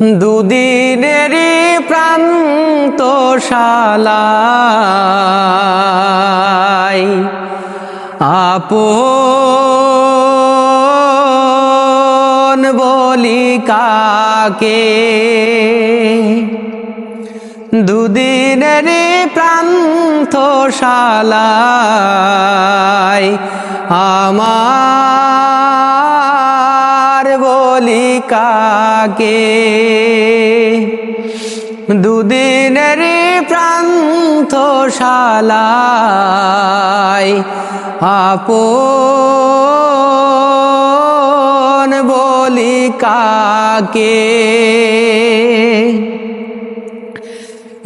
দুদিনেরই প্রান্ত শালায় আপন বলি কাকে? দুদিনেরই প্রান্ত শালায় আমার বলি কাকে দুদিনেরই প্রান্ত শালায় আপন বলি কাকে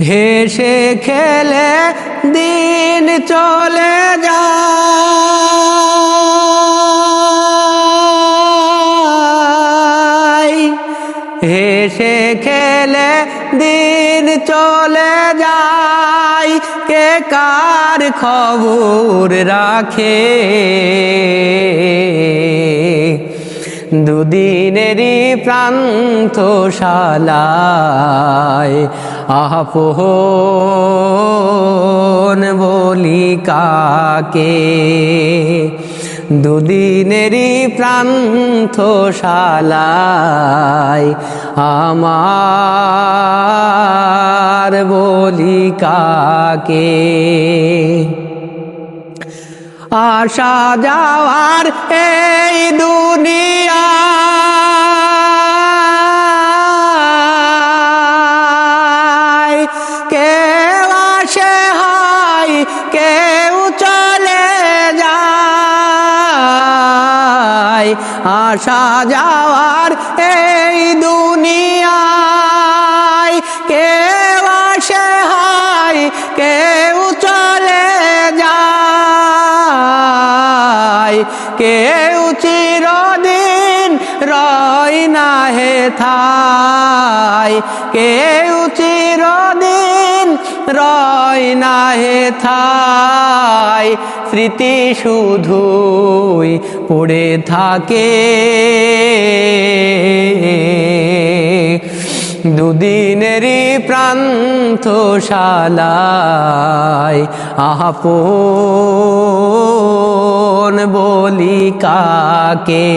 হেসে খেলে দিন চলে যায়। কার খবর রাখে। দুদিনেরই প্রান্ত শালায় বলি কাকে? দুদিনেরই প্রান্তশালায় আমার বলি কাকে? আশা যাওয়ার এই দুনিয়ায় যায় আসা যাওয়ার এই দুনিয়ায়। কেউ আসে হয় কেউ চলে যায়। কেউ চিরদিন রয় না হে থাই কেউ চিরদিন রয় না হে থাই স্মৃতি শুধুই পড়ে থাকে। দুদিনেরই প্রান্ত শালায় আপন বলি কাকে?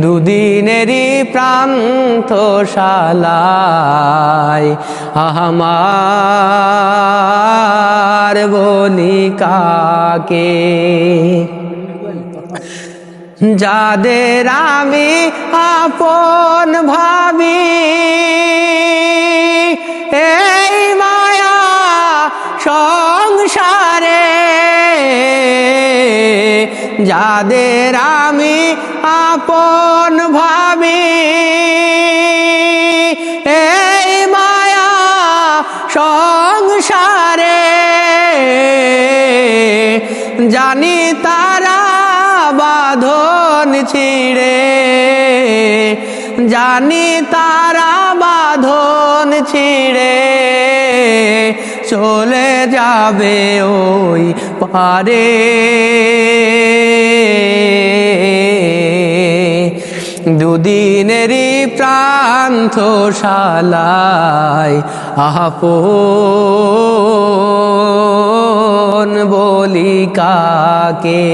দুদিনেরই প্রান্ত শালায় আমার বলি কাকে? যাদের আমি আপন ভাবি যাদের আমি আপন ভাবি। এই মায়া সংসারে জানি তারা বাঁধন ছিঁড়ে। জানি তারা বাঁধন ছিঁড়ে। চলে যাবে ওই পারে। প্রান্ত শালায় আপন বলি কাকে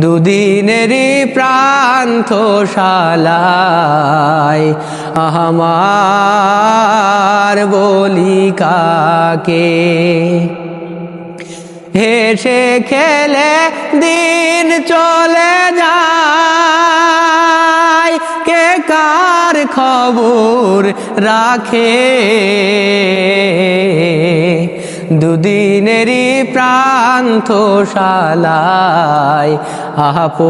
দুদিনেরই প্রান্ত শালায় আমার বলি কাকে হেসে খেলে দিন চলে যায়। খবর রাখে। দুদিনেরই প্রান্ত শালায় আপন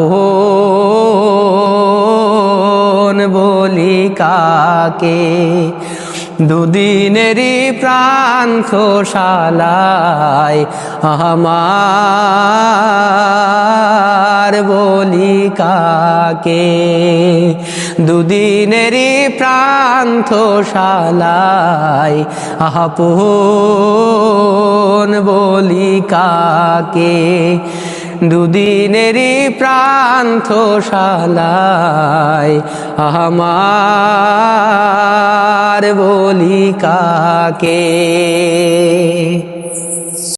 বলি কাকে? দুদিনেরই প্রান্ত শালায় আমার বলি কাকে? দুদিনেরই প্রান্ত শালায় আপন বলি কাকে? দুদিনেরই প্রান্থশালায় আমার বলি কাকে?